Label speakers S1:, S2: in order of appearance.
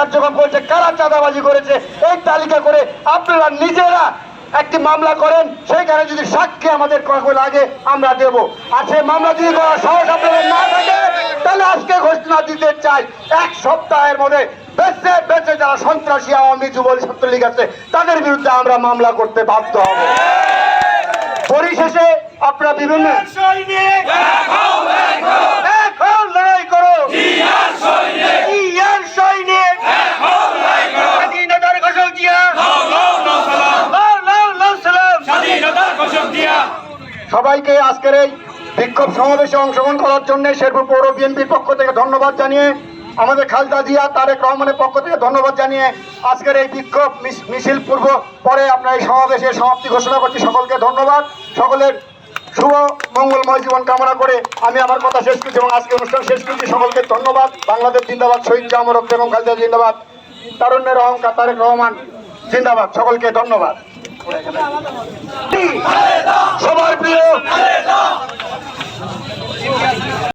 S1: কার্যক্রম করেছে কারা চাঁদাবাজি করেছে এই তালিকা করে আপনারা নিজেরা একটি মামলা করেন সেইখানে যদি সাক্ষী আমাদের লাগে আমরা দেব। আর সেই মামলা যদি করার সাহস আপনাদের না থাকে তাহলে আজকে ঘোষণা দিতে চাই এক সপ্তাহের মধ্যে বেঁচে বেঁচে যারা সন্ত্রাসী আওয়ামী যুবলী ছাত্রলীগ আছে তাদের বিরুদ্ধে আমরা মামলা করতে বাধ্য হব। পরিশেষে আপনারা বিভিন্ন সবাইকে আজকের এই বিক্ষোভ সমাবেশে অংশগ্রহণ করার জন্য শেরপুর পৌর বিএনপির পক্ষ থেকে ধন্যবাদ জানিয়ে, আমাদের খালদা জিয়া তারেক রহমানের পক্ষ থেকে ধন্যবাদ জানিয়ে আজকের এই বিক্ষোভ মিছিল পূর্ব পরে আপনার এই সমাবেশের সমাপ্তি ঘোষণা করছি। সকলকে ধন্যবাদ। সকলের শুভ মঙ্গলময় জীবন কামনা করে আমি আমার কথা শেষ করছি এবং আজকে অনুষ্ঠান শেষ করছি। সকলকে ধন্যবাদ। বাংলাদেশ জিন্দাবাদ, শহীদ জামরক এবং খালদা জিন্দাবাদ, তারুণ্যের অহংকার তারেক রহমান জিন্দাবাদ। সকলকে ধন্যবাদ।